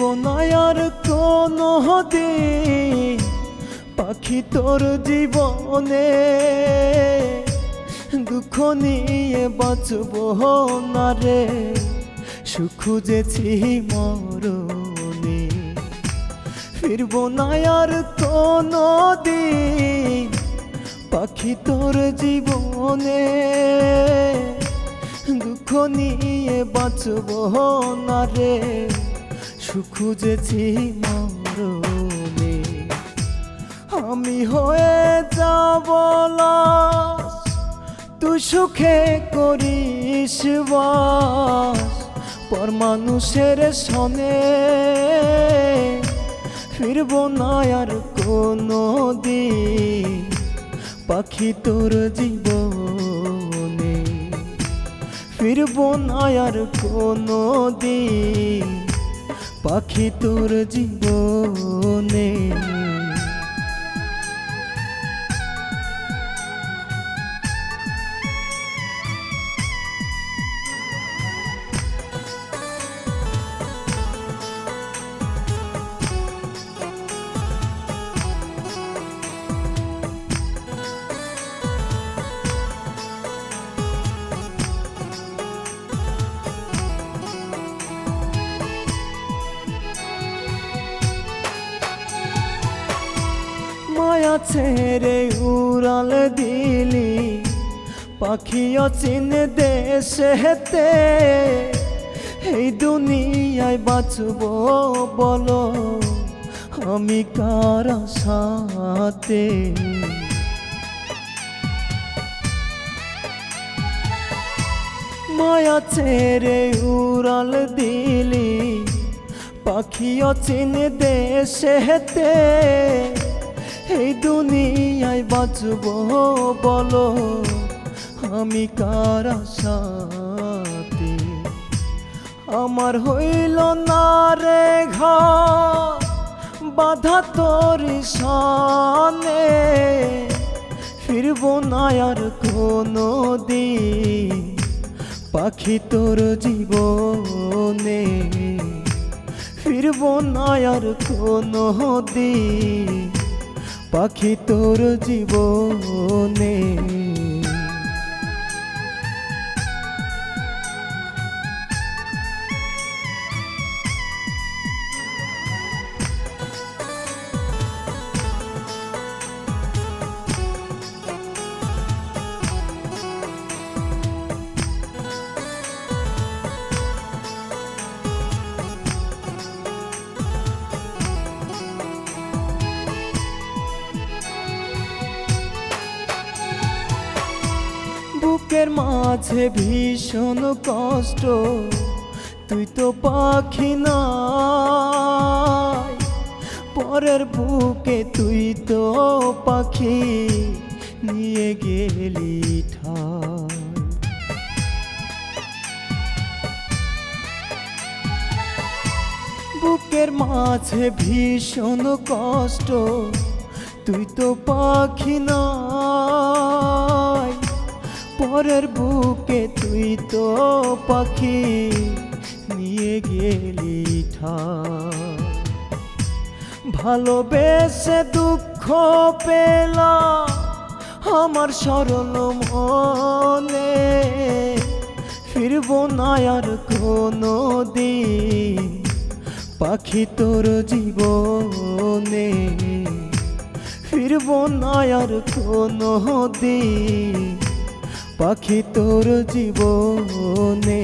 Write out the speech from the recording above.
আর কোনো দিন পাখি তোর জীবনে দুঃখ নিয়ে বাঁচব না রে। সুখ খুঁজেছি মরণে। ফিরবো না আর কোনো দিন পাখি তোর জীবনে। দুঃখ নিয়ে বাঁচব না রে। সুখ খুঁজেছি মরণে আমি হয়ে যাব তুই সুখে করিস বাস। পর মানুষের সনে ফিরব না আর কোনো দিন। পাখি তোর জীবনে ফিরব না আর কোনো দিন। পাখি তোর জীবনে মায়া ছেড়ে উড়াল দিলি? পাখি অচিন দেশে হেতে এই দুনিয়ায় বাঁচব বলো, আমি কার সাথে মায়া ছেড়ে উড়াল দিলি, পাখি অচিন দেশে হেতে এই দুনিয়ায় বাঁচব বলো, আমি কার সাথে আমার হইল না রে বাধা তোর সানে ফিরব না আর কোনো দিন, পাখি তোর জীবনে। ফিরব না আর কোনো দিন পাখি তোর জীবনে বুকের মাঝে ভীষণ কষ্ট, তুই তো পাখি না পরের বুকে তুই তো পাখি, নিয়ে গেলি বুকের মাঝে ভীষণ কষ্ট, তুই তো পাখি নাই। পরের বুকে তুই তো পাখি, নিয়ে গেলি ভালোবেসে দুঃখ পেলা আমার সরল মনে। ফিরব না আর কোনো দিন পাখি তোর জীবনে। ফিরব না আর কোনো দিন পাখি তোর জীবনে